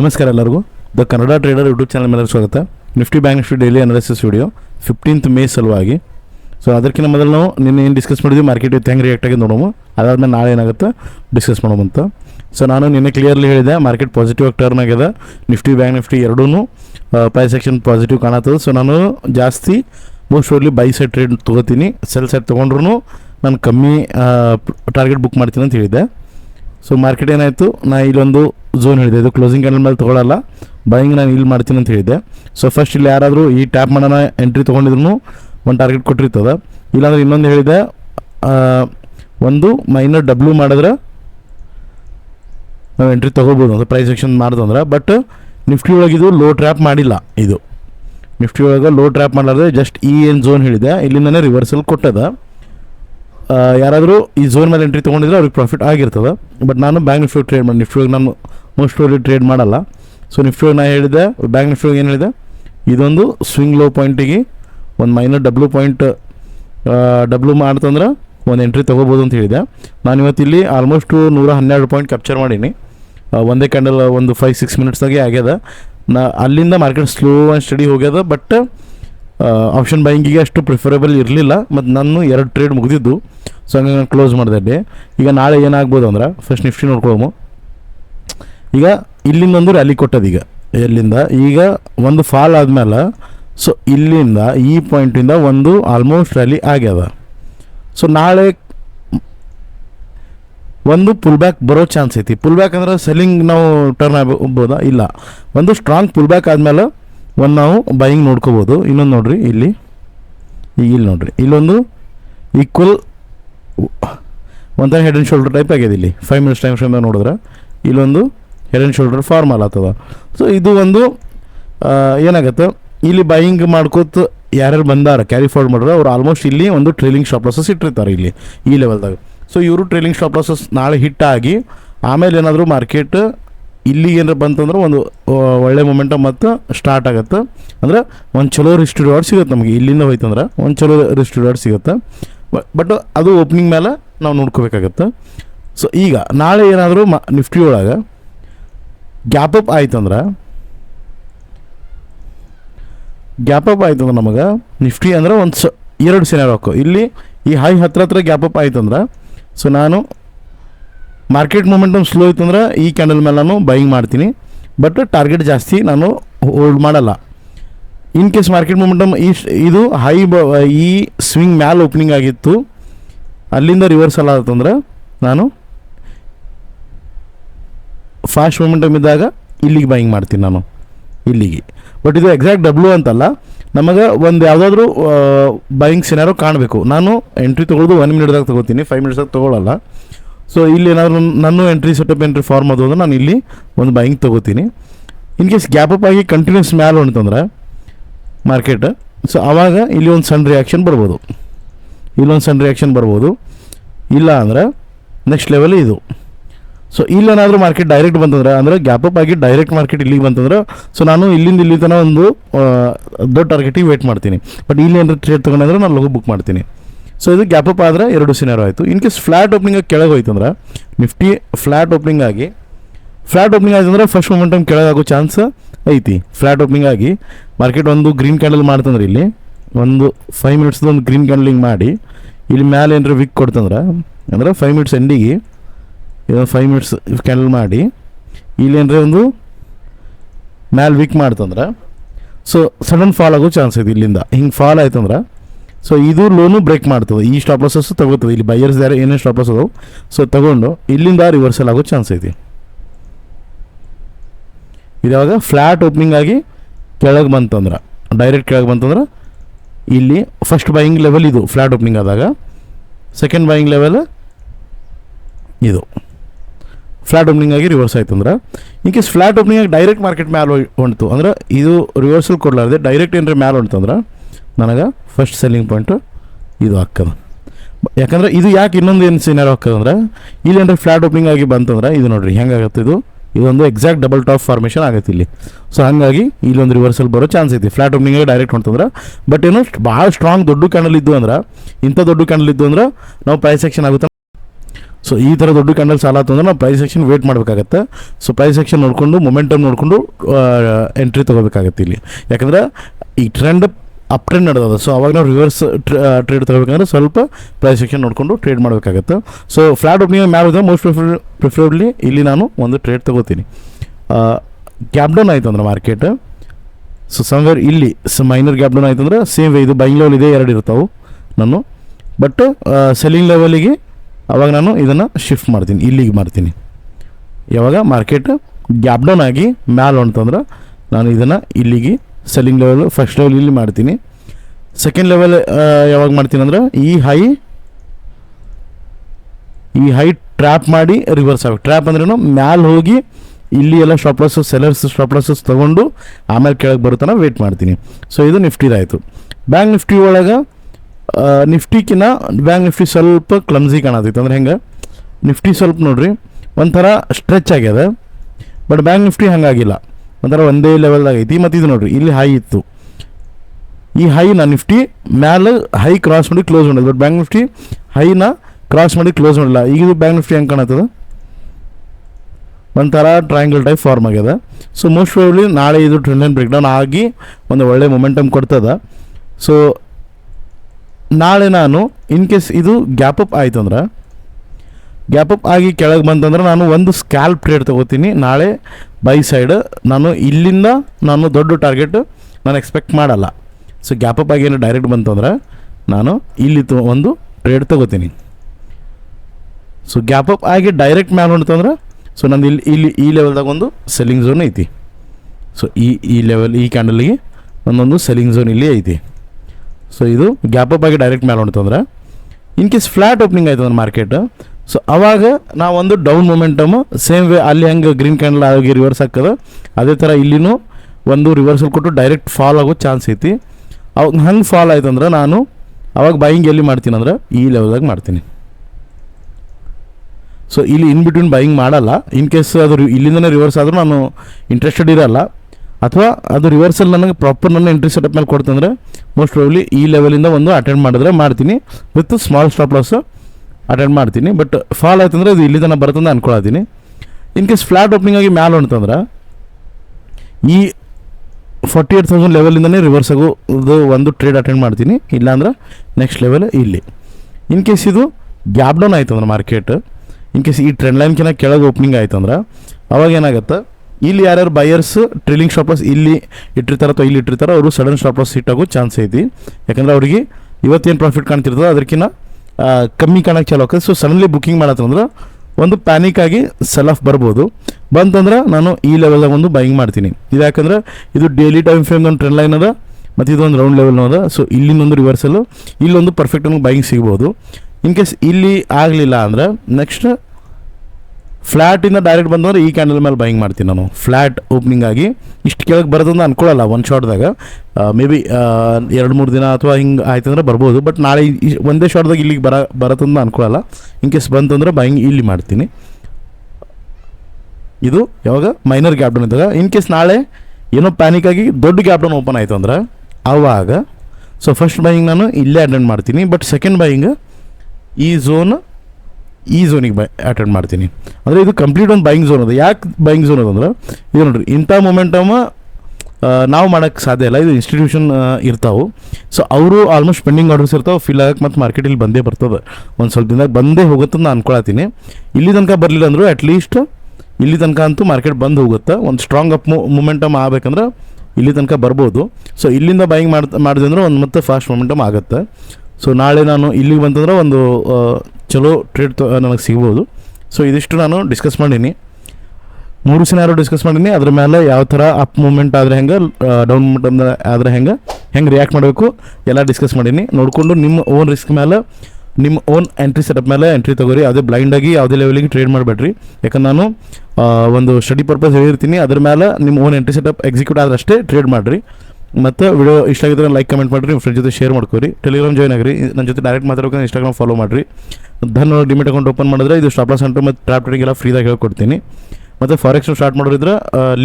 ನಮಸ್ಕಾರ ಎಲ್ಲರಿಗೂ. The Kannada trader YouTube channel ಮೇಲೆ ಸ್ವಾಗತ. Nifty Bank Nifty daily analysis video fifteenth May ಸಲುವಾಗಿ. ಸೊ ಅದಕ್ಕಿಂತ ಮೊದಲು ನಾವು ನಿನ್ನೆ ಏನು ಡಿಸ್ಕಸ್ ಮಾಡಿದ್ವಿ? ಮಾರ್ಕೆಟ್ ಇವತ್ತು ಹೆಂಗೆ ರಿಯಾಕ್ಟ್ ಆಗಿ ನೋಡೋಣ ಅದಾದ್ಮೇಲೆ ನಾಳೆ ಏನಾಗುತ್ತೆ? ಡಿಸ್ಕಸ್ ಮಾಡೋಮಂತ ಸೊ ನಾನು ನಿನ್ನೆ ಕ್ಲಿಯರ್ಲಿ ಹೇಳಿದೆ ಮಾರ್ಕೆಟ್ ಪಾಸಿಟಿವ್ ಆಗಿ ಟರ್ನ್ ಆಗಿದೆ. ನಿಫ್ಟಿ ಬ್ಯಾಂಕ್ ನಿಫ್ಟಿ ಎರಡೂ ಪ್ರೈಸ್ ಸೆಕ್ಷನ್ ಪಾಸಿಟಿವ್ ಕಾಣತ್ತದ. ಸೊ ನಾನು ಜಾಸ್ತಿ mostly buy side trade ತೊಗೋತೀನಿ. ಸೆಲ್ ಸೈಡ್ ತೊಗೊಂಡ್ರು ನಾನು ಕಮ್ಮಿ ಟಾರ್ಗೆಟ್ ಬುಕ್ ಮಾಡ್ತೀನಿ ಅಂತ ಹೇಳಿದ್ದೆ ಸೊ ಮಾರ್ಕೆಟ್ ಏನಾಯಿತು? ನಾ ಇಲ್ಲೊಂದು ಝೋನ್ ಹೇಳಿದೆ ಇದು ಕ್ಲೋಸಿಂಗ್ ಕ್ಯಾಂಡಲ್ ಮೇಲೆ ತೊಗೊಳಲ್ಲ. ಬೈಯಿಂಗ್ ನಾನು ಇಲ್ಲಿ ಮಾಡ್ತೀನಿ ಅಂತ ಹೇಳಿದೆ ಸೊ ಫಸ್ಟ್ ಇಲ್ಲಿ ಯಾರಾದರೂ ಈ ಟ್ಯಾಪ್ ಮಾಡೋಣ ಎಂಟ್ರಿ ತೊಗೊಂಡಿದ್ರು ಒಂದು ಟಾರ್ಗೆಟ್ ಕೊಟ್ಟಿರ್ತದೆ. ಇಲ್ಲಾಂದ್ರೆ ಇನ್ನೊಂದು ಹೇಳಿದೆ ಒಂದು ಮೈನರ್ ಡಬ್ಲ್ಯೂ ಮಾಡಿದ್ರೆ ನಾವು ಎಂಟ್ರಿ ತೊಗೋಬೋದು ಅಂದ್ರೆ ಪ್ರೈಸ್ ಸೆಕ್ಷನ್ ಮಾಡ್ದಂದ್ರೆ ಬಟ್ ನಿಫ್ಟಿ ಒಳಗೆ ಇದು ಲೋ ಟ್ರ್ಯಾಪ್ ಮಾಡಿಲ್ಲ ಇದು. ನಿಫ್ಟಿ ಒಳಗೆ ಲೋ ಟ್ರ್ಯಾಪ್ ಮಾಡಲಾರ್ದೆ ಜಸ್ಟ್ ಈ ಏನು ಝೋನ್ ಹೇಳಿದೆ. ಇಲ್ಲಿಂದನೇ ರಿವರ್ಸಲ್ ಕೊಟ್ಟದ. ಯಾರಾದರೂ ಈ ಝೋನ್ ಮೇಲೆ ಎಂಟ್ರಿ ತೊಗೊಂಡಿದ್ರೆ ಅವ್ರಿಗೆ ಪ್ರಾಫಿಟ್ ಆಗಿರ್ತದೆ. ಬಟ್ ನಾನು ಬ್ಯಾಂಕ್ ನಿಫ್ಟಿ ಟ್ರೇಡ್ ಮಾಡಿ ನಿಫ್ಟಿ ನಾನು ಮೋಸ್ಟ್ ಓಲಿ ಟ್ರೇಡ್ ಮಾಡಲ್ಲ. ಸೊ ನಿಫ್ಟಿ ನಾನು ಹೇಳಿದೆ ಬ್ಯಾಂಕ್ ನಿಫ್ಟಿ ಏನು ಹೇಳಿದೆ? ಇದೊಂದು ಸ್ವಿಂಗ್ ಲೋ ಪಾಯಿಂಟಿಗೆ ಒಂದು ಮೈನರ್ ಡಬ್ಲ್ಯೂ ಪಾಯಿಂಟ್ ಡಬ್ಲ್ಯೂ ಮಾಡ್ತಂದ್ರೆ ಒಂದು ಎಂಟ್ರಿ ತೊಗೋಬೋದು ಅಂತ ಹೇಳಿದೆ ನಾನು ಇವತ್ತಿಲ್ಲಿ ಆಲ್ಮೋಸ್ಟು ನೂರ ಹನ್ನೆರಡು ಪಾಯಿಂಟ್ ಕ್ಯಾಪ್ಚರ್ ಮಾಡೀನಿ. ಒಂದೇ ಕ್ಯಾಂಡಲ್ ಒಂದು ಫೈವ್ ಸಿಕ್ಸ್ ಮಿನಿಟ್ಸ್ದಾಗೆ ಆಗ್ಯದ. ನಾ ಅಲ್ಲಿಂದ ಮಾರ್ಕೆಟ್ ಸ್ಲೋ ಆ್ಯಂಡ್ ಸ್ಟಡಿ ಹೋಗ್ಯದ. ಬಟ್ ಆಪ್ಷನ್ ಬೈಯಿಂಗಿಗೆ ಅಷ್ಟು ಪ್ರಿಫರೇಬಲ್ ಇರಲಿಲ್ಲ ಮತ್ತು ನಾನು ಎರಡು ಟ್ರೇಡ್ ಮುಗಿದಿದ್ದು. ಸೊ ಹಂಗಾಗಿ ನಾನು ಕ್ಲೋಸ್ ಮಾಡಿದೆ ಈಗ ನಾಳೆ ಏನಾಗ್ಬೋದು ಅಂದ್ರೆ ಫಸ್ಟ್ ನಿಫ್ಟಿ ನೋಡ್ಕೊಳ್ಳೋಮು. ಈಗ ಇಲ್ಲಿಂದ ಒಂದು ರ್ಯಾಲಿ ಕೊಟ್ಟದ ಈಗ, ಎಲ್ಲಿಂದ? ಈಗ ಒಂದು ಫಾಲ್ ಆದಮೇಲೆ ಸೊ ಇಲ್ಲಿಂದ, ಈ ಪಾಯಿಂಟಿಂದ ಒಂದು ಆಲ್ಮೋಸ್ಟ್ ರ್ಯಾಲಿ ಆಗ್ಯದ. ಸೊ ನಾಳೆ ಒಂದು ಪುಲ್ ಬ್ಯಾಕ್ ಬರೋ ಚಾನ್ಸ್ ಐತಿ. ಪುಲ್ ಬ್ಯಾಕ್ ಅಂದ್ರೆ ಸೆಲ್ಲಿಂಗ್ ನಾವು ಟರ್ನ್ ಆಗ್ಬೋದಾ? ಇಲ್ಲ. ಒಂದು ಸ್ಟ್ರಾಂಗ್ ಪುಲ್ ಬ್ಯಾಕ್ ಆದಮೇಲೆ ಒಂದು ನಾವು ಬೈಯಿಂಗ್ ನೋಡ್ಕೋಬೋದು. ಇನ್ನೊಂದು ನೋಡ್ರಿ, ಇಲ್ಲಿ. ಈಗ ಇಲ್ಲಿ ನೋಡ್ರಿ. ಇಲ್ಲೊಂದು ಈಕ್ವಲ್ ಒಂಥರ ಹೆಡ್ ಆ್ಯಂಡ್ ಶೋಲ್ಡರ್ ಟೈಪ್ ಆಗಿದೆ ಇಲ್ಲಿ. ಫೈವ್ ಮಿನಿಟ್ಸ್ ಟೈಮ್ ಫ್ರೇಮ್ದಾಗ ನೋಡಿದ್ರೆ. ಇಲ್ಲೊಂದು ಹೆಡ್ ಆ್ಯಂಡ್ ಶೋಲ್ಡರ್ ಫಾರ್ಮಲ್ ಆತದ ಸೊ ಇದು ಒಂದು ಏನಾಗುತ್ತೆ? ಇಲ್ಲಿ ಬೈಯಿಂಗ್ ಮಾಡ್ಕೋತ ಯಾರ್ಯಾರು ಬಂದಾರ ಕ್ಯಾರಿ ಫಾರ್ವರ್ಡ್ ಮಾಡ್ರೆ ಅವ್ರು ಆಲ್ಮೋಸ್ಟ್ ಇಲ್ಲಿ ಒಂದು ಟ್ರೇಲಿಂಗ್ ಶಾಪ್ ಲಾಸಸ್ ಇಟ್ಟಿರ್ತಾರೆ ಇಲ್ಲಿ, ಈ ಲೆವೆಲ್ದಾಗ ಸೊ ಇವರು ಟ್ರೇಲಿಂಗ್ ಶಾಪ್ ಲಾಸಸ್ ನಾಳೆ ಹಿಟ್ ಆಗಿ ಆಮೇಲೆ ಏನಾದರೂ ಮಾರ್ಕೆಟ್ ಇಲ್ಲಿಗೆ ಏನಾರ ಬಂತಂದ್ರೆ ಒಂದು ಒಳ್ಳೆ ಮೊಮೆಂಟಮ್ ಮತ್ತು ಸ್ಟಾರ್ಟ್ ಆಗುತ್ತೆ. ಅಂದ್ರೆ ಒಂದು ಚಲೋ ರಿಸ್ಟ್ ರಿವಾರ್ಡ್ ಸಿಗುತ್ತೆ ನಮಗೆ. ಇಲ್ಲಿಂದ ಹೋಯ್ತಂದ್ರೆ ಒಂದು ಚಲೋ ರಿಸ್ಟ್ ರಿವಾರ್ಡ್ ಸಿಗುತ್ತೆ. ಬಟ್ ಅದು ಓಪನಿಂಗ್ ಮೇಲೆ ನಾವು ನೋಡ್ಕೋಬೇಕಾಗತ್ತೆ. ಸೊ ಈಗ ನಾಳೆ ಏನಾದರೂ ಮ ನಿಫ್ಟಿ ಒಳಗೆ ಗ್ಯಾಪ್ ಅಪ್ ಆಯ್ತಂದ್ರೆ ಗ್ಯಾಪ್ ಅಪ್ ಆಯ್ತಂದ್ರೆ ನಮಗೆ ನಿಫ್ಟಿ ಅಂದ್ರೆ ಒಂದು ಸ, ಎರಡು ಸಿನಾರಿ ಇಲ್ಲಿ ಈ ಹೈ ಹತ್ರ ಹತ್ರ ಗ್ಯಾಪ್ ಅಪ್ ಆಯ್ತಂದ್ರೆ, ಸೊ ನಾನು ಮಾರ್ಕೆಟ್ ಮೊಮೆಂಟಮ್ ಸ್ಲೋ ಇತ್ತಂದ್ರೆ ಈ ಕ್ಯಾಂಡಲ್ ಮೇಲೆ ನಾನು ಬೈಯಿಂಗ್ ಮಾಡ್ತೀನಿ. ಬಟ್ ಟಾರ್ಗೆಟ್ ಜಾಸ್ತಿ ನಾನು ಹೋಲ್ಡ್ ಮಾಡಲ್ಲ. ಇನ್ ಕೇಸ್ ಮಾರ್ಕೆಟ್ ಮೊಮೆಂಟಮ್ ಈ ಇದು ಹೈ ಬ, ಈ ಸ್ವಿಂಗ್ ಮ್ಯಾಲೆ ಓಪನಿಂಗ್ ಆಗಿತ್ತು, ಅಲ್ಲಿಂದ ರಿವರ್ಸಲ್ ಆತಂದ್ರೆ ನಾನು ಫಾಸ್ಟ್ ಮೊಮೆಂಟಮ್ ಇದ್ದಾಗ ಇಲ್ಲಿಗೆ ಬೈಯಿಂಗ್ ಮಾಡ್ತೀನಿ ನಾನು, ಇಲ್ಲಿಗೆ. ಬಟ್ ಇದು ಎಕ್ಸಾಕ್ಟ್ ಡಬ್ಲ್ಯೂ ಅಂತಲ್ಲ, ನಮಗೆ ಒಂದು ಯಾವುದಾದ್ರೂ ಬೈಯಿಂಗ್ ಸಿನಾರೋ ಕಾಣಬೇಕು. ನಾನು ಎಂಟ್ರಿ ತೊಗೊಳ್ಳೋದು ಒನ್ ಮಿನಿಟ್ದಾಗ ತೊಗೋತೀನಿ ಫೈವ್ ಮಿನಿಟ್ಸ್ದಾಗ ತೊಗೊಳ್ಳಲ್ಲ ಸೊ ಇಲ್ಲಿ ಏನಾದರೂ ನನ್ನ ಎಂಟ್ರಿ ಸೆಟಪ್ ಎಂಟ್ರಿ ಫಾರ್ಮ್ ಅದು ನಾನು ಇಲ್ಲಿ ಒಂದು ಬೈಯಿಂಗ್ ತೊಗೋತೀನಿ. ಇನ್ ಕೇಸ್ ಗ್ಯಾಪ್ ಅಪ್ ಆಗಿ ಕಂಟಿನ್ಯೂಸ್ ಮ್ಯಾಲ್ ಅಂತಂದ್ರೆ ಮಾರ್ಕೆಟ್ ಸೊ ಆವಾಗ ಇಲ್ಲಿ ಒಂದು ಸಣ್ಣ ರಿಯಾಕ್ಷನ್ ಬರ್ಬೋದು. ಇಲ್ಲೊಂದು ಸಣ್ಣ ರಿಯಾಕ್ಷನ್ ಬರ್ಬೋದು. ಇಲ್ಲ ಅಂದ್ರೆ ನೆಕ್ಸ್ಟ್ ಲೆವೆಲ್ ಇದು. ಸೊ ಇಲ್ಲೇನಾದರೂ ಮಾರ್ಕೆಟ್ ಡೈರೆಕ್ಟ್ ಬಂತಂದ್ರೆ, ಅಂದರೆ ಗ್ಯಾಪ್ ಅಪ್ ಆಗಿ ಡೈರೆಕ್ಟ್ ಮಾರ್ಕೆಟ್ ಇಲ್ಲಿಗೆ ಬಂತಂದ್ರೆ ಸೊ ನಾನು ಇಲ್ಲಿಂದ ಇಲ್ಲಿ ತನಕ ಒಂದು ದೊಡ್ಡ ಟಾರ್ಗೆಟಿಗೆ ವೇಟ್ ಮಾಡ್ತೀನಿ. ಬಟ್ ಇಲ್ಲಿ ಏನಾದ್ರೂ ಟ್ರೇಡ್ ತೊಗೊಂಡ್ರೆ ನಾನು ಲಘು ಬುಕ್ ಮಾಡ್ತೀನಿ. ಸೊ ಇದು ಗ್ಯಾಪ್ ಅಪ್ ಆದರೆ ಎರಡು ಸಿನಾರೋ ಆಯಿತು. ಇನ್ ಕೇಸ್ ಫ್ಲಾಟ್ ಓಪನಿಂಗ್ ಕೆಳಗೆ ಹೋಯ್ತು ಅಂದ್ರೆ ನಿಫ್ಟಿ ಫ್ಲಾಟ್ ಓಪನಿಂಗ್ ಆಗಿ ಫ್ಲಾಟ್ ಓಪನಿಂಗ್ ಆಯ್ತಂದ್ರೆ ಫಸ್ಟ್ ಮೊಮೆಂಟಮ್ ಕೆಳಗಾಗೋ ಚಾನ್ಸ್ ಐತಿ. ಫ್ಲಾಟ್ ಓಪನಿಂಗ್ ಆಗಿ ಮಾರ್ಕೆಟ್ ಒಂದು ಗ್ರೀನ್ ಕ್ಯಾಂಡಲ್ ಮಾಡ್ತಂದ್ರೆ ಇಲ್ಲಿ, ಒಂದು ಫೈವ್ ಮಿನಿಟ್ಸ್ದು ಒಂದು ಗ್ರೀನ್ ಕ್ಯಾಂಡಲಿಂಗ್ ಮಾಡಿ, ಇಲ್ಲಿ ಮ್ಯಾಲೆ ಏನಾರ ವಿಕ್ ಕೊಡ್ತಂದ್ರೆ, ಅಂದ್ರೆ ಫೈವ್ ಮಿನಿಟ್ಸ್ ಎಂಡಿಗೆ ಇದೊಂದು ಫೈವ್ ಮಿನಿಟ್ಸ್ ಕ್ಯಾಂಡಲ್ ಮಾಡಿ, ಇಲ್ಲಿ ಏನಾರ ಒಂದು ಮ್ಯಾಲೆ ವಿಕ್ ಮಾಡ್ತಂದ್ರೆ ಸೊ ಸಡನ್ ಫಾಲ್ ಆಗೋ ಚಾನ್ಸ್ ಇದೆ ಇಲ್ಲಿಂದ. ಹಿಂಗೆ ಫಾಲ್ ಆಯ್ತಂದ್ರೆ ಸೊ ಇದು ಲೋನು ಬ್ರೇಕ್ ಮಾಡ್ತದೆ. ಈ ಸ್ಟಾಪ್ ಲಾಸಸ್ ತಗೋತದೆ. ಇಲ್ಲಿ ಬೈಯರ್ಸ್ ಯಾರು ಏನೇನು ಸ್ಟಾಪ್ ಲಾಸ್ ಅದಾವೆ? ಸೊ ತಗೊಂಡು ಇಲ್ಲಿಂದ ರಿವರ್ಸಲ್ ಆಗೋ ಚಾನ್ಸ್ ಐತಿ. ಇದಾವಾಗ ಫ್ಲ್ಯಾಟ್ ಓಪನಿಂಗ್ ಆಗಿ ಕೆಳಗೆ ಬಂತಂದ್ರೆ. ಡೈರೆಕ್ಟ್ ಕೆಳಗೆ ಬಂತಂದ್ರೆ ಇಲ್ಲಿ ಫಸ್ಟ್ ಬೈಯಿಂಗ್ ಲೆವೆಲ್ ಇದು ಫ್ಲ್ಯಾಟ್ ಓಪನಿಂಗ್ ಆದಾಗ. ಸೆಕೆಂಡ್ ಬೈಯಿಂಗ್ ಲೆವೆಲ್ ಇದು. ಫ್ಲ್ಯಾಟ್ ಓಪನಿಂಗ್ ಆಗಿ ರಿವರ್ಸ್ ಆಯ್ತು ಅಂದ್ರೆ ಇನ್ ಕೇಸ್ ಫ್ಲ್ಯಾಟ್ ಓಪನಿಂಗ್ ಆಗಿ ಡೈರೆಕ್ಟ್ ಮಾರ್ಕೆಟ್ ಮ್ಯಾಲೆ ಹೊಂಟು, ಅಂದ್ರೆ ಇದು ರಿವರ್ಸಲ್ ಕೊಡಲಾರ್ದೆ ಡೈರೆಕ್ಟ್ ಏನರ ಮ್ಯಾಲೆ ಹೊಂಟಂದ್ರೆ ನನಗೆ ಫಸ್ಟ್ ಸೆಲ್ಲಿಂಗ್ ಪಾಯಿಂಟು ಇದು ಹಾಕದ ಯಾಕಂದ್ರೆ ಇದು ಯಾಕೆ ಇನ್ನೊಂದು ಏನು ಸೀನಿಯರ್ ಹಾಕೋದಂದ್ರೆ ಇಲ್ಲಿ ಏನಾರ ಫ್ಲ್ಯಾಟ್ ಓಪನಿಂಗ್ ಆಗಿ ಬಂತಂದ್ರೆ, ಇದು ನೋಡ್ರಿ, ಹೆಂಗಾಗತ್ತೆ ಇದು? ಇದೊಂದು ಎಕ್ಸಾಕ್ಟ್ ಡಬಲ್ ಟಾಪ್ ಫಾರ್ಮೇಷನ್ ಆಗುತ್ತೆ ಇಲ್ಲಿ. ಸೊ ಹಾಗಾಗಿ ಇಲ್ಲೊಂದು ರಿವರ್ಸಲ್ ಬರೋ ಚಾನ್ಸ್ ಐತಿ. ಫ್ಲಾಟ್ ಓಪನಿಂಗೇ ಡೈರೆಕ್ಟ್ ಹೊಂಟಂದ್ರೆ ಬಟ್ ಏನು, ಭಾಳ ಸ್ಟ್ರಾಂಗ್ ದೊಡ್ಡ ಕ್ಯಾಂಡಲ್ ಇದ್ದು ಅಂದ್ರೆ, ಇಂಥ ದೊಡ್ಡ ಕ್ಯಾಂಡಲ್ ಇದ್ದು ಅಂದ್ರೆ, ನಾವು ಪ್ರೈಸ್ ಸೆಕ್ಷನ್ ಆಗುತ್ತೆ. ಸೊ ಈ ಥರ ದೊಡ್ಡ ಕ್ಯಾಂಡಲ್ ಸಾಲ ಅಂದ್ರೆ, ನಾವು ಪ್ರೈಸ್ ಸೆಕ್ಷನ್ ವೇಟ್ ಮಾಡಬೇಕಾಗತ್ತೆ. ಸೊ ಪ್ರೈಸ್ ಸೆಕ್ಷನ್ ನೋಡಿಕೊಂಡು ಮೊಮೆಂಟಮ್ ನೋಡಿಕೊಂಡು ಎಂಟ್ರಿ ತೊಗೋಬೇಕಾಗತ್ತೆ ಇಲ್ಲಿ. ಯಾಕಂದ್ರೆ, ಈ ಟ್ರೆಂಡ್ ಅಪ್ ಟ್ರೆಂಡ್ ನಡೆದದ ಸೊ ಅವಾಗ ನಾವು ರಿವರ್ಸ್ ಟ್ರೇಡ್ ತಗೋಬೇಕಂದ್ರೆ ಸ್ವಲ್ಪ ಪ್ರೈಸ್ ಸೆಕ್ಷನ್ ನೋಡಿಕೊಂಡು ಟ್ರೇಡ್ ಮಾಡಬೇಕಾಗತ್ತೆ. ಸೊ ಫ್ಲಾಟ್ ಓಪನಿಂಗ್ ಮ್ಯಾಲ ಮೋಸ್ಟ್ ಪ್ರಿಫರ್ ಪ್ರಿಫರೇಬ್ಲಿ ಇಲ್ಲಿ ನಾನು ಒಂದು ಟ್ರೇಡ್ ತೊಗೋತೀನಿ. ಗ್ಯಾಪ್ ಡೌನ್ ಆಯಿತು ಅಂದ್ರೆ ಮಾರ್ಕೆಟ್ ಸೊ ಸಮ್ವೇರ್ ಇಲ್ಲಿ ಸೊ ಮೈನರ್ ಗ್ಯಾಪ್ ಡೌನ್ ಆಯ್ತು ಅಂದ್ರೆ ಸೇಮ್ ಇದು ಬೈಂಗ್ ಲೆವೆಲ್ ಇದೆ, ಎರಡು ಇರ್ತಾವೆ ನಾನು. ಬಟ್ ಸೆಲ್ಲಿಂಗ್ ಲೆವೆಲಿಗೆ ಅವಾಗ ನಾನು ಇದನ್ನು ಶಿಫ್ಟ್ ಮಾಡ್ತೀನಿ, ಇಲ್ಲಿಗೆ ಮಾಡ್ತೀನಿ. ಯಾವಾಗ? ಮಾರ್ಕೆಟ್ ಗ್ಯಾಪ್ ಡೌನ್ ಆಗಿ ಮ್ಯಾಲ ಅಂತಂದ್ರೆ ನಾನು ಇದನ್ನು ಇಲ್ಲಿಗೆ ಸೆಲ್ಲಿಂಗ್ ಲೆವೆಲ್ ಫಸ್ಟ್ ಲೆವೆಲ್ ಇಲ್ಲಿ ಮಾಡ್ತೀನಿ. ಸೆಕೆಂಡ್ ಲೆವೆಲ್ ಯಾವಾಗ ಮಾಡ್ತೀನಿ ಅಂದ್ರೆ, ಈ ಹೈ ಈ ಹೈ ಟ್ರ್ಯಾಪ್ ಮಾಡಿ ರಿವರ್ಸ್ ಆಗಬೇಕು ಟ್ರ್ಯಾಪ್ ಅಂದ್ರೂ ಮ್ಯಾಲ್ ಹೋಗಿ ಇಲ್ಲಿ ಎಲ್ಲ ಸ್ಟಾಪ್ ಸೆಲರ್ಸ್ ಸ್ಟಾಪ್ ಲಾಸಸ್ ತೊಗೊಂಡು ಆಮೇಲೆ ಕೆಳಗೆ ಬರುತ್ತಾನ ವೇಟ್ ಮಾಡ್ತೀನಿ. ಸೊ ಇದು ನಿಫ್ಟಿದಾಯಿತು ಬ್ಯಾಂಕ್ ನಿಫ್ಟಿ ಒಳಗೆ ನಿಫ್ಟಿಕಿನ್ನ ಬ್ಯಾಂಕ್ ನಿಫ್ಟಿ ಸ್ವಲ್ಪ ಕ್ಲಮ್ಸಿ ಕಾಣತೈತೆ. ಅಂದ್ರೆ ಹೆಂಗೆ? ನಿಫ್ಟಿ ಸ್ವಲ್ಪ ನೋಡ್ರಿ, ಒಂಥರ ಸ್ಟ್ರೆಚ್ ಆಗ್ಯದ ಬಟ್ ಬ್ಯಾಂಕ್ ನಿಫ್ಟಿ ಹಂಗಾಗಿಲ್ಲ. ಒಂಥರ ಒಂದೇ ಲೆವೆಲ್ದಾಗ ಐತಿ. ಮತ್ತು ಇದು ನೋಡ್ರಿ, ಇಲ್ಲಿ ಹೈ ಇತ್ತು. ಈ ಹೈನ ನಿಫ್ಟಿ ಮ್ಯಾಲೆ ಹೈ ಕ್ರಾಸ್ ಮಾಡಿ ಕ್ಲೋಸ್ ಮಾಡಿದೆ ಬಟ್ ಬ್ಯಾಂಕ್ ನಿಫ್ಟಿ ಹೈನ ಕ್ರಾಸ್ ಮಾಡಿ ಕ್ಲೋಸ್ ಮಾಡಿಲ್ಲ. ಈಗ ಬ್ಯಾಂಕ್ ನಿಫ್ಟಿ ಹೆಂಗೆ ಕಾಣತ್ತದ? ಒಂಥರ ಟ್ರಯಾಂಗಲ್ ಟೈಪ್ ಫಾರ್ಮ್ ಆಗ್ಯದ. ಸೊ ಮೋಸ್ಟ್ ಪ್ರಾಬ್ಲಿ ನಾಳೆ ಇದು ಟ್ರೆಂಡ್ ಬ್ರೇಕ್ ಡೌನ್ ಆಗಿ ಒಂದು ಒಳ್ಳೆ ಮೊಮೆಂಟಮ್ ಕೊಡ್ತದ. ಸೊ ನಾಳೆ ನಾನು ಇನ್ ಕೇಸ್ ಇದು ಗ್ಯಾಪ್ ಅಪ್ ಆಯ್ತು ಅಂದ್ರೆ ಗ್ಯಾಪ್ ಅಪ್ ಆಗಿ ಕೆಳಗೆ ಬಂತಂದ್ರೆ ನಾನು ಒಂದು ಸ್ಕ್ಯಾಲ್ಪ್ ಟ್ರೇಡ್ ತೊಗೋತೀನಿ. ನಾಳೆ ಬೈ ಸೈಡ್ ನಾನು ಇಲ್ಲಿಂದ ನಾನು ದೊಡ್ಡ ಟಾರ್ಗೆಟ್ ನಾನು ಎಕ್ಸ್ಪೆಕ್ಟ್ ಮಾಡಲ್ಲ. ಸೊ ಗ್ಯಾಪ್ ಅಪ್ ಆಗಿ ಏನು ಡೈರೆಕ್ಟ್ ಬಂತಂದ್ರೆ ನಾನು ಇಲ್ಲಿ ತೊ- ಒಂದು ಟ್ರೇಡ್ ತೊಗೋತೀನಿ. ಸೊ ಗ್ಯಾಪ್ ಅಪ್ ಆಗಿ ಡೈರೆಕ್ಟ್ ಮ್ಯಾಲೆ ಹೊಂಟಂದ್ರೆ ಸೊ ನಂದು ಇಲ್ಲಿ ಇಲ್ಲಿ ಈ ಲೆವೆಲ್ದಾಗ ಒಂದು ಸೆಲ್ಲಿಂಗ್ ಝೋನ್ ಐತಿ. ಸೊ ಈ ಈ ಲೆವೆಲ್, ಈ ಕ್ಯಾಂಡಲ್ಗೆ ಒಂದೊಂದು ಸೆಲ್ಲಿಂಗ್ ಝೋನ್ ಇಲ್ಲಿ ಐತಿ. ಸೊ ಇದು ಗ್ಯಾಪ್ ಅಪ್ ಆಗಿ ಡೈರೆಕ್ಟ್ ಮೇಲೆ ಹೊಂಟಂದ್ರೆ ಇನ್ ಕೇಸ್ ಫ್ಲ್ಯಾಟ್ ಓಪನಿಂಗ್ ಆಯ್ತು ಒಂದು ಮಾರ್ಕೆಟ್ ಸೊ ಅವಾಗ ನಾವೊಂದು ಡೌನ್ ಮೊಮೆಂಟಮು ಸೇಮ್ ವೇ ಅಲ್ಲಿ ಹೆಂಗೆ ಗ್ರೀನ್ ಕ್ಯಾಂಡಲ್ ಆಗಿ ರಿವರ್ಸ್ ಆಗ್ತದೆ. ಅದೇ ಥರ ಇಲ್ಲಿನೂ ಒಂದು ರಿವರ್ಸಲ್ ಕೊಟ್ಟು ಡೈರೆಕ್ಟ್ ಫಾಲ್ ಆಗೋ ಚಾನ್ಸ್ ಐತಿ. ಅವಾಗ ಹಂಗೆ ಫಾಲ್ ಆಯ್ತು ಅಂದ್ರೆ ನಾನು ಅವಾಗ ಬೈಯಿಂಗ್ ಎಲ್ಲಿ ಮಾಡ್ತೀನಿ ಅಂದ್ರೆ ಈ ಲೆವೆಲ್ದಾಗ ಮಾಡ್ತೀನಿ. ಸೊ ಇಲ್ಲಿ ಇನ್ ಬಿಟ್ವೀನ್ ಬೈಯಿಂಗ್ ಮಾಡಲ್ಲ. ಇನ್ ಕೇಸ್ ಅದು ಇಲ್ಲಿಂದನೇ ರಿವರ್ಸ್ ಆದರೂ ನಾನು ಇಂಟ್ರೆಸ್ಟೆಡ್ ಇರಲ್ಲ. ಅಥವಾ ಅದು ರಿವರ್ಸಲ್ ನನಗೆ ಪ್ರಾಪರ್ ನನ್ನ ಎಂಟ್ರಿ ಸೆಟಪ್ ಮೇಲೆ ಕೊಡ್ತಂದ್ರೆ ಮೋಸ್ಟ್ ಪ್ರಾಬ್ಲಿ ಈ ಲೆವೆಲಿಂದ ಒಂದು ಅಟೆಂಡ್ ಮಾಡಿದ್ರೆ ಮಾಡ್ತೀನಿ. With small stop loss attend ಮಾಡ್ತೀನಿ. ಬಟ್ ಫಾಲ್ ಆಯ್ತಂದ್ರೆ ಅದು ಇಲ್ಲಿ ತನಕ ಬರುತ್ತಂತ ಅನ್ಕೊಳತೀನಿ. ಇನ್ ಕೇಸ್ ಫ್ಲಾಟ್ ಓಪನಿಂಗ್ ಆಗಿ ಮ್ಯಾಲ ಅಂತಂದ್ರೆ ಈ ಫಾರ್ಟಿ ಏಟ್ ತೌಸಂಡ್ ಲೆವೆಲಿಂದನೇ ರಿವರ್ಸ್ ಆಗೋ, ಇದು ಒಂದು ಟ್ರೇಡ್ ಅಟೆಂಡ್ ಮಾಡ್ತೀನಿ. ಇಲ್ಲಾಂದ್ರೆ ನೆಕ್ಸ್ಟ್ ಲೆವೆಲ್ ಇಲ್ಲಿ. ಇನ್ ಕೇಸ್ ಇದು ಗ್ಯಾಪ್ ಡೌನ್ ಆಯ್ತು ಅಂದ್ರೆ ಮಾರ್ಕೆಟ್ ಇನ್ ಕೇಸ್ ಈ ಟ್ರೆಂಡ್ ಲೈನ್ಕಿನ ಕೆಳಗೆ ಓಪನಿಂಗ್ ಆಯ್ತು ಅಂದ್ರೆ ಅವಾಗ ಏನಾಗುತ್ತೆ? ಇಲ್ಲಿ ಯಾರ್ಯಾರು ಬಯರ್ಸ್ ಟ್ರೇಲಿಂಗ್ ಸ್ಟಾಪ್ ಇಲ್ಲಿ ಇಟ್ಟಿರ್ತಾರೆ ಅಥವಾ ಇಲ್ಲಿ ಇಟ್ಟಿರ್ತಾರೆ, ಅವರು ಸಡನ್ ಹಿಟ್ಟಾಗೋ ಹಿಟ್ ಚಾನ್ಸ್ ಐತಿ. ಯಾಕಂದ್ರೆ ಅವ್ರಿಗೆ ಇವತ್ತೇನು ಪ್ರಾಫಿಟ್ ಕಾಣ್ತಿರ್ತದೆ ಅದಕ್ಕಿಂತ ಕಮ್ಮಿ ಕಾಣಕ್ಕೆ ಚಾಲು ಆಗ್ತದೆ. ಸೊ ಸಡನ್ಲಿ ಬುಕ್ಕಿಂಗ್ ಮಾಡತ್ತಂದ್ರೆ ಒಂದು ಪ್ಯಾನಿಕ್ ಆಗಿ ಸೆಲ್ ಆಫ್ ಬರ್ಬೋದು. ಬಂತಂದ್ರೆ ನಾನು ಈ ಲೆವೆಲ್ದಾಗ ಒಂದು ಬೈಯಿಂಗ್ ಮಾಡ್ತೀನಿ. ಇದು ಯಾಕಂದ್ರೆ ಇದು ಡೈಲಿ ಟೈಮ್ ಫ್ರೇಮ್ ಒಂದು ಟ್ರೆಂಡ್ ಲೈನ್ ಅದ, ಮತ್ತು ಇದೊಂದು ರೌಂಡ್ ಲೆವೆಲ್ ಅದ. ಸೊ ಇಲ್ಲಿಂದೊಂದು ರಿವರ್ಸಲ್ಲು ಇಲ್ಲೊಂದು ಪರ್ಫೆಕ್ಟ್ ನಮ್ಗೆ ಬೈಯಿಂಗ್ ಸಿಗ್ಬೋದು. ಇನ್ ಕೇಸ್ ಇಲ್ಲಿ ಆಗಲಿಲ್ಲ ಅಂದ್ರೆ ನೆಕ್ಸ್ಟ್ ಫ್ಲ್ಯಾಟಿಂದ ಡೈರೆಕ್ಟ್ ಬಂದ್ರೆ ಈ ಕ್ಯಾಂಡಲ್ ಮೇಲೆ ಬೈಯಿಂಗ್ ಮಾಡ್ತೀನಿ ನಾನು. ಫ್ಲ್ಯಾಟ್ ಓಪನಿಂಗ್ ಆಗಿ ಇಷ್ಟು ಕೆಳಗೆ ಬರೋದಂದ್ರೆ ಅನ್ಕೊಳ್ಳಲ್ಲ ಒಂದು ಶಾಟ್ದಾಗ ಮೇ ಬಿ ಎರಡು, ಮೂರು ದಿನ ಅಥವಾ ಹಿಂಗೆ ಆಯ್ತಂದ್ರೆ ಬರ್ಬೋದು. ಬಟ್ ನಾಳೆ ಒಂದೇ ಶಾರ್ಟ್ದಾಗ ಇಲ್ಲಿಗೆ ಬರ ಬರತ್ತಂದ ಅನ್ಕೊಳ್ಳಲ್ಲ. ಇನ್ ಕೇಸ್ ಬಂತಂದ್ರೆ ಬೈಯಿಂಗ್ ಇಲ್ಲಿ ಮಾಡ್ತೀನಿ. ಇದು ಯಾವಾಗ? ಮೈನರ್ ಗ್ಯಾಪ್ ಡೌನ್ ಇದ್ದಾಗ. ಇನ್ ಕೇಸ್ ನಾಳೆ ಏನೋ ಪ್ಯಾನಿಕ್ ಆಗಿ ದೊಡ್ಡ ಗ್ಯಾಪ್ ಡೌನ್ ಓಪನ್ ಆಯ್ತು ಅಂದ್ರೆ ಆವಾಗ ಸೊ ಫಸ್ಟ್ ಬೈಯಿಂಗ್ ನಾನು ಇಲ್ಲೇ ಅಟೆಂಡ್ ಮಾಡ್ತೀನಿ. ಬಟ್ ಸೆಕೆಂಡ್ ಬೈಯಿಂಗ್ ಈ ಝೋನ್ ಈ ಝೋನಿಗೆ ಬೈ ಅಟೆಂಡ್ ಮಾಡ್ತೀನಿ. ಅಂದರೆ ಇದು ಕಂಪ್ಲೀಟ್ ಒಂದು ಬೈಯಿಂಗ್ ಝೋನ್ ಅದು. ಯಾಕೆ ಬೈಯಿಂಗ್ ಝೋನ್ ಅದಂದ್ರೆ ಇದು ನೋಡ್ರಿ, ಇಂಥ ಮೊಮೆಂಟಮ್ ನಾವು ಮಾಡೋಕ್ಕೆ ಸಾಧ್ಯ ಇಲ್ಲ. ಇದು ಇನ್ಸ್ಟಿಟ್ಯೂಷನ್ ಇರ್ತಾವೆ. ಸೊ ಅವರು ಆಲ್ಮೋಸ್ಟ್ ಪೆಂಡಿಂಗ್ ಆರ್ಡರ್ಸ್ ಇರ್ತಾವೆ ಫಿಲ್ ಆಗಕ್ಕೆ ಮತ್ತು ಮಾರ್ಕೆಟ್ ಇಲ್ಲಿ ಬಂದೇ ಬರ್ತದೆ. ಒಂದು ಸ್ವಲ್ಪ ದಿನ ಬಂದೇ ಹೋಗುತ್ತೆ ನಾನು ಅನ್ಕೊಳತ್ತೀನಿ. ಇಲ್ಲಿ ತನಕ ಬರಲಿಲ್ಲ ಅಂದರೂ ಅಟ್ಲೀಸ್ಟ್ ಇಲ್ಲಿ ತನಕ ಅಂತೂ ಮಾರ್ಕೆಟ್ ಬಂದು ಹೋಗುತ್ತೆ. ಒಂದು ಸ್ಟ್ರಾಂಗ್ ಅಪ್ ಮೂಮೆಂಟಮ್ ಆಗಬೇಕಂದ್ರೆ ಇಲ್ಲಿ ತನಕ ಬರ್ಬೋದು. ಸೊ ಇಲ್ಲಿಂದ ಬೈಯಿಂಗ್ ಮಾಡ್ ಮಾಡಿದೆ ಅಂದ್ರೆ ಒಂದು ಮತ್ತೆ ಫಾಸ್ಟ್ ಮೂಮೆಂಟಮ್ ಆಗುತ್ತೆ. ಸೊ ನಾಳೆ ನಾನು ಇಲ್ಲಿಗೆ ಬಂತಂದ್ರೆ ಒಂದು ಚಲೋ ಟ್ರೇಡ್ ನನಗೆ ಸಿಗ್ಬೋದು. ಸೊ ಇದಿಷ್ಟು ನಾನು ಡಿಸ್ಕಸ್ ಮಾಡೀನಿ. ಮೂರು ಸಿನಾರು ಡಿಸ್ಕಸ್ ಮಾಡೀನಿ. ಅದ್ರ ಮೇಲೆ ಯಾವ ಥರ ಅಪ್ ಮೂಮೆಂಟ್ ಆದರೆ ಹೆಂಗೆ ಡೌನ್ ಮೂಮೆಂಟ್ ಆದರೆ ಹೆಂಗೆ ಹೆಂಗೆ ರಿಯಾಕ್ಟ್ ಮಾಡಬೇಕು, ಎಲ್ಲ ಡಿಸ್ಕಸ್ ಮಾಡೀನಿ. ನೋಡಿಕೊಂಡು ನಿಮ್ಮ ಓನ್ ರಿಸ್ಕ್ ಮೇಲೆ ನಿಮ್ಮ ಓನ್ ಎಂಟ್ರಿ ಸೆಟಪ್ ಮೇಲೆ ಎಂಟ್ರಿ ತಗೋರಿ. ಅದೇ ಬ್ಲೈಂಡಾಗಿ ಯಾವುದೇ ಲೆವೆಲಿಗೆ ಟ್ರೇಡ್ ಮಾಡಬೇಡ್ರಿ. ಯಾಕಂದ್ರೆ ನಾನು ಒಂದು ಸ್ಟಡಿ ಪರ್ಪಸ್ ಹೇಳಿರ್ತೀನಿ. ಅದ್ರ ಮೇಲೆ ನಿಮ್ಮ ಓನ್ ಎಂಟ್ರಿ ಸೆಟಪ್ ಎಕ್ಸಿಕ್ಯೂಟ್ ಆದ್ರೆ ಅಷ್ಟೇ ಟ್ರೇಡ್ ಮಾಡಿರಿ. ಮತ್ತು ವಿಡಿಯೋ ಇಷ್ಟ ಆಗಿದ್ರೆ ಲೈಕ್, ಕಮೆಂಟ್ ಮಾಡಿರಿ, ನಿಮ್ಮ ಫ್ರೆಂಡ್ ಜೊತೆ ಶೇರ್ ಮಾಡ್ಕೊರಿ. ಟೆಲಿಗ್ರಾಮ್ ಜಾಯ್ನ್ ಆಗಿರಿ. ನನ್ನ ಜೊತೆ ಡೈರೆಕ್ಟ್ ಮಾತಾಡೋಕೆ ಇನ್ಸ್ಟಾಗ್ರಾಮ್ ಫಾಲೋ ಮಾಡಿರಿ. ಧನ್ ಡಿಮಿಟ್ ಅಕೌಂಟ್ ಓಪನ್ ಮಾಡಿದ್ರೆ ಇದು ಸ್ಟಾಪ್ ಲಾಸ್ ಸೆಂಟರ್ ಮತ್ತು ಟ್ರಾಪ್ ಟ್ರೇಡಿಂಗ್ ಎಲ್ಲ ಫ್ರೀದಾಗ ಹೇಳ್ಕೊಡ್ತೀನಿ ಮತ್ತು ಫಾರೆಕ್ಸ್ ಸ್ಟಾರ್ಟ್ ಮಾಡೋರಿದ್ರೆ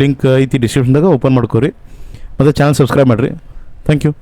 ಲಿಂಕ್ ಐತಿ ಡಿಸ್ಕ್ರಿಪ್ಷನ್ದಾಗ ಓಪನ್ ಮಾಡ್ಕೊರಿ. ಮತ್ತು ಚಾನಲ್ ಸಬ್ಸ್ಕ್ರೈಬ್ ಮಾಡಿರಿ. Thank you